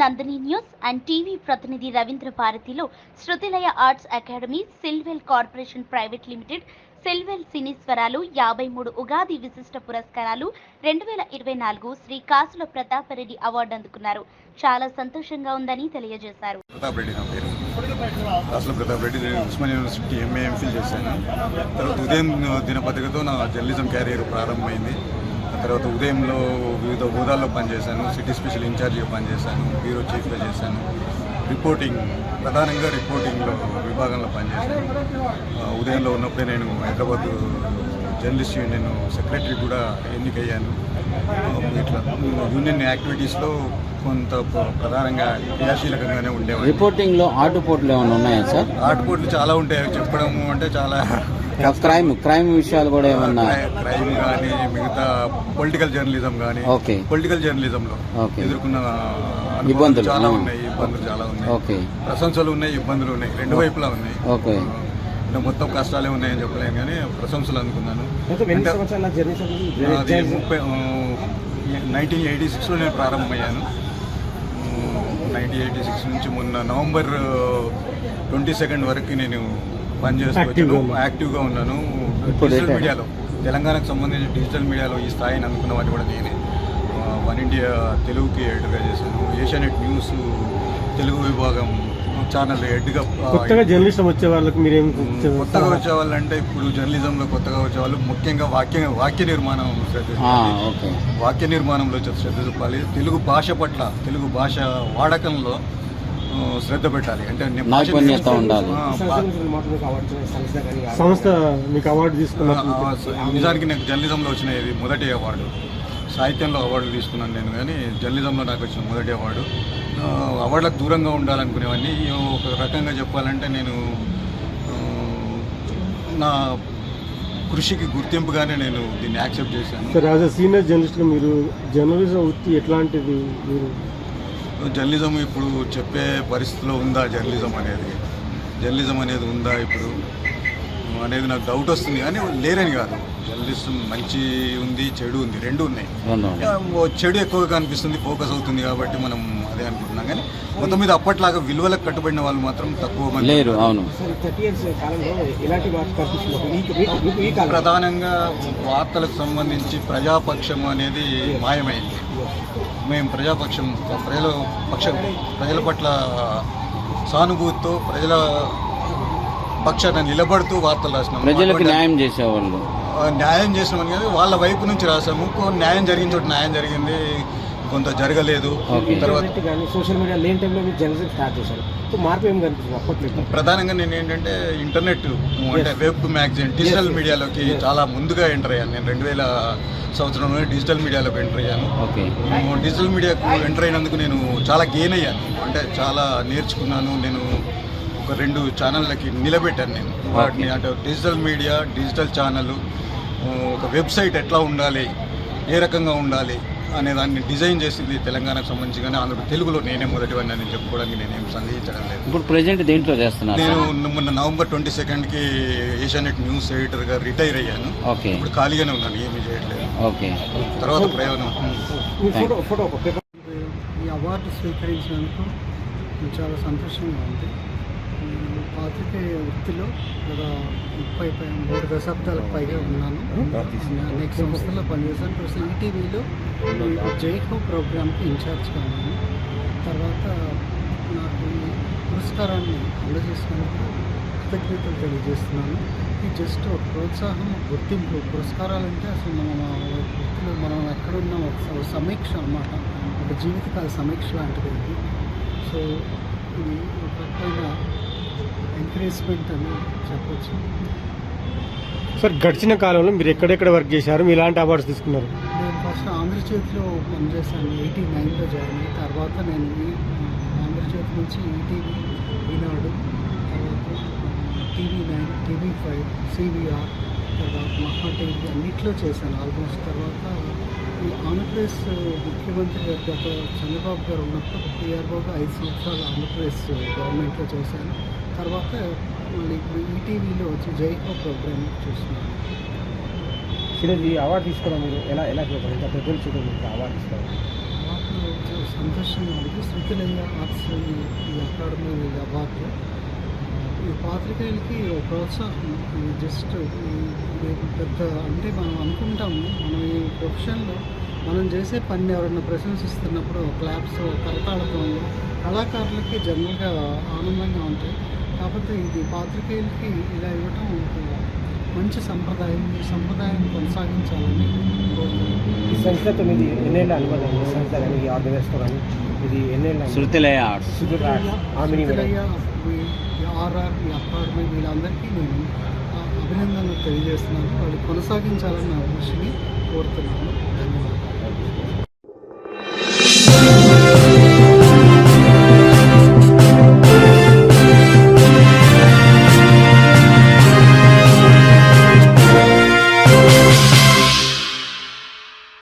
Nandini news and TV ప్రతినిధి రవీంద్ర భారతిలో Shrutilaya arts academy Silwell corporation private limited Silwell సినీస్వరాలు యాభై మూడు ఉగాది విశిష్ట పురస్కారాలు రెండు వేల ఇరవై నాలుగు శ్రీ కాసుల ప్రతాపరెడ్డి అవార్డు అందుకున్నారు. చాలా సంతోషంగా ఉందని తెలియజేశారు. ప్రతాప్ రెడ్డి ప్రతాప్ రెడ్డి నేను ఉస్మాన్ యూనివర్సిటీ ఎంఏ ఎంఫిల్ చేశాను. తర్వాత ఉదయం దినపత్రికతో నా జర్నలిజం క్యారియర్ ప్రారంభమైంది. తర్వాత ఉదయంలో వివిధ హోదాల్లో పనిచేశాను సిటీ స్పెషల్ ఇన్ఛార్జిగా పనిచేశాను బ్యూరో చీఫ్గా చేశాను. రిపోర్టింగ్ ప్రధానంగా రిపోర్టింగ్లో విభాగంలో పనిచేశాను. ఉదయంలో ఉన్నప్పుడే నేను హైదరాబాద్ జర్నలిస్ట్ యూనియన్ సెక్రటరీ కూడా ఎన్నికయ్యాను. ఇట్లా యూనియన్ యాక్టివిటీస్లో కొంత ప్ర- ప్రధానంగా క్రియాశీలకంగానే ఉండేవాడిని. రిపోర్టింగ్లో ఆటుపోట్లు ఏమైనా ఉన్నాయా సార్? ఆటపోట్లు చాలా ఉంటాయి చెప్పడం అంటే చాలా క్రైమ్ క్రైమ్ విషయాలు కూడా ఏమన్నా? క్రైమ్ కానీ మిగతా పొలిటికల్ జర్నలిజం కానీ ఓకే. పొలిటికల్ జర్నలిజంలో ఓకే. ఎదుర్కొన్న ఇబ్బందులు, చాలా. ఉన్నాయి ఇబ్బందులు చాలా ఉన్నాయి. ఓకే. ప్రశంసలు ఉన్నాయి ఇబ్బందులు ఉన్నాయి. రెండు వైపులా ఉన్నాయి. ఓకే. మొత్తం కష్టాలే ఉన్నాయని చెప్పలేను కానీ ప్రశంసలు అనుకున్నాను జర్నలిజం నాది ముప్పై నైన్టీన్ ఎయిటీ సిక్స్లో నేను ప్రారంభమయ్యాను. నైన్టీన్ ఎయిటీ సిక్స్ నుంచి మొన్న నవంబర్ ట్వంటీ సెకండ్ వరకు నేను పనిచేస్తూ Active గా వచ్చాను ఉన్నారు. యాక్టివ్గా ఉన్నాను. డిజిటల్. మీడియాలో తెలంగాణకు సంబంధించి డిజిటల్ మీడియాలో ఈ స్థాయిని అందుకున్న వాటి కూడా నేనే. వన్ ఇండియా తెలుగుకి హెడ్గా చేశాను. ఏషియానెట్ న్యూస్ తెలుగు విభాగం ఛానల్ హెడ్గా కొత్తగా జర్నలిస్టులు వచ్చే వాళ్ళకి మీరేం కొత్తగా వచ్చే వాళ్ళంటే ఇప్పుడు జర్నలిజంలో కొత్తగా వచ్చే వాళ్ళు ముఖ్యంగా వాక్య వాక్య నిర్మాణం శ్రద్ధ వాక్య నిర్మాణంలో శ్రద్ధ చూపాలి. తెలుగు భాష పట్ల తెలుగు భాష వాడకంలో శ్రద్ధ పెట్టాలి. అంటే సంస్థ మీకు అవార్డు తీసుకున్న నిజానికి నాకు జర్నలిజంలో వచ్చిన ఇది మొదటి అవార్డు సాహిత్యంలో అవార్డులు తీసుకున్నాను నేను కానీ జర్నలిజంలో నాకు వచ్చిన మొదటి అవార్డు అవార్డులకు దూరంగా ఉండాలనుకునేవన్నీ ఒక రకంగా చెప్పాలంటే నేను నా కృషికి గుర్తింపుగానే నేను దీన్ని యాక్సెప్ట్ చేశాను. సార్ యాజ్ అ సీనియర్ జర్నలిస్ట్గా మీరు జర్నలిజం వృత్తి ఎట్లాంటిది మీరు జర్నలిజం ఇప్పుడు చెప్పే పరిస్థితిలో ఉందా జర్నలిజం అనేది? జర్నలిజం అనేది ఉందా ఇప్పుడు? అనేది నాకు డౌట్ వస్తుంది కానీ లేరని కాదు. జర్నలిజం మంచి ఉంది చెడు ఉంది రెండు ఉన్నాయి. చెడు ఎక్కువగా కనిపిస్తుంది ఫోకస్ అవుతుంది కాబట్టి మనం అదే అనుకుంటున్నాం. కానీ మొత్తం మీద అప్పట్లాగా విలువలకు కట్టుబడిన వాళ్ళు మాత్రం తక్కువ మంది లేరు అవును. ప్రధానంగా వార్తలకు సంబంధించి ప్రజాపక్షం అనేది మాయమైంది. మేము ప్రజాపక్షం ప్రజల పక్షం ప్రజల పట్ల సానుభూతితో ప్రజల పక్షాన నిలబడుతూ వార్తలు రాసినాము. ప్రజలకు న్యాయం చేసేవాళ్ళు. న్యాయం చేసినామని కానీ వాళ్ళ వైపు నుంచి రాసాము. కొ- న్యాయం జరిగిన చోట న్యాయం జరిగింది. కొంత జరగలేదు. తర్వాత సోషల్ మీడియా లేని టైంలో మీరు జర్నలిజం స్టార్ట్ చేశారు. సో మార్పు ఏం కనిపిస్తుంది? అప్పట్లో ప్రధానంగా నేను ఏంటంటే ఇంటర్నెట్ అంటే వెబ్ మ్యాగజైన్ డిజిటల్. మీడియాలోకి చాలా ముందుగా ఎంటర్ అయ్యాను. నేను రెండు వేల సంవత్సరంలో డిజిటల్ మీడియాలోకి ఎంటర్ అయ్యాను. ఓకే. డిజిటల్ మీడియాకు ఎంటర్ అయినందుకు నేను చాలా గెయిన్ అయ్యాను. అంటే చాలా నేర్చుకున్నాను. నేను ఒక రెండు ఛానళ్ళకి నిలబెట్టాను నేను. వాటిని అంటే డిజిటల్ మీడియా డిజిటల్ ఛానల్ ఒక వెబ్సైట్ ఎట్లా ఉండాలి ఏ రకంగా ఉండాలి అనే దాన్ని డిజైన్ చేసింది తెలంగాణకు సంబంధించి కానీ అందులో తెలుగులో నేనే మొదటివాడిని అని చెప్పుకోవడానికి నేనేం సందేహించడం లేదు. ఇప్పుడు ప్రెజెంట్ దేంట్లో చేస్తున్నారు? నేను? మొన్న నవంబర్ ట్వంటీ సెకండ్కి ఏషియానెట్ న్యూస్ ఎడిటర్గా రిటైర్ అయ్యాను. ఓకే. ఇప్పుడు ఖాళీగానే ఉన్నాను ఏమీ చేయట్లేదు. ఓకే. తర్వాత ప్రయోజనం. మీ ఫోటో ఫోటో ఒక పేపర్ ఈ అవార్డు స్వీకరించినందుకు చాలా సంతోషంగా ఉంది. పాత్రికేయ వృత్తిలో గత ముప్పై పై మూడు దశాబ్దాలకు పైగా ఉన్నాను. అనేక సంస్థల్లో పనిచేశాను ప్రస్తుతం ఈటీవీలో జైహో ప్రోగ్రామ్కి ఇన్ఛార్జ్గా ఉన్నాను తర్వాత నాకు ఈ పురస్కారాన్ని అందజేసినందుకు కృతజ్ఞతలు తెలియజేస్తున్నాను. ఇది జస్ట్ ఒక ప్రోత్సాహం గుర్తింపు పురస్కారాలంటే అసలు మనం వృత్తిలో మనం ఎక్కడున్నా ఒక సమీక్ష అన్నమాట. ఒక జీవితకాల సమీక్ష లాంటిది ఇది సో ఇది ఒక రకమైన ఎంకరేజ్మెంట్ అని చెప్పొచ్చు. సార్ గడిచిన కాలంలో మీరు ఎక్కడెక్కడ వర్క్ చేశారు? మీరు ఎలాంటి అవార్డ్స్ తీసుకున్నారు? నేను ఫస్ట్ ఆంధ్రజ్యోతిలో పనిచేశాను ఎయిటీ నైన్లో జాయిన్ అయ్యి తర్వాత నేను ఆంధ్రజ్యోతి నుంచి ఈటీవీ ఈనాడు తర్వాత TV nine TV five CVR తర్వాత మహా టీవీ అన్నిట్లో చేశాను ఆల్మోస్ట్ తర్వాత ఈ ఆంధ్రప్రదేశ్ ముఖ్యమంత్రి గారు గత చంద్రబాబు గారు ఉన్నప్పుడు పిఆర్ఓగా ఐదు సంవత్సరాలు ఆంధ్రప్రదేశ్ గవర్నమెంట్లో చేశాను తర్వాత మళ్ళీ ఇప్పుడు ఈటీవీలో వచ్చి జైహో ప్రోగ్రామ్ చూస్తున్నాను ఈరోజు ఈ అవార్డు తీసుకోవడం మీరు ఎలా ఎలా పెద్దలు చూడండి మీకు అవార్డు నాకు చాలా సంతోషంగా ఉంది శృతిలయ్య ఆర్ట్స్ ఈ అకాడమీ అవార్డు. ఈ పాత్రికేయులకి ప్రోత్సాహం. జస్ట్ పెద్ద అంటే మనం అనుకుంటాము మనం ప్రొఫెషన్లో మనం చేసే పని ఎవరైనా ప్రశంసిస్తున్నప్పుడు క్లాప్స్ కరతాళతో కళాకారులకి జనరల్గా ఆనందంగా ఉంటాయి. కాకపోతే ఇది పాత్రికేయులకి ఇలా ఇవ్వటం ఒక మంచి సంప్రదాయం. ఈ సంప్రదాయాన్ని కొనసాగించాలని కోరుతున్నాను. ఈ సంస్థతో మీది ఎన్నేళ్ళ అనుబంధం ఈ సంస్థ కానీ ఈ ఆర్గనైజ్తో కానీ ఇది ఎన్నేళ్ళ అనుబంధం? Shrutilaya arts Sudhir arts, Amini madam. Shrutilaya, ఈ ఆర్ఆర్ ఈ అకాడమీ వీళ్ళందరికీ నేను ఆ, అభినందనలు తెలియజేస్తున్నాను. వాళ్ళు కొనసాగించాలని నా కృషిని కోరుతున్నాను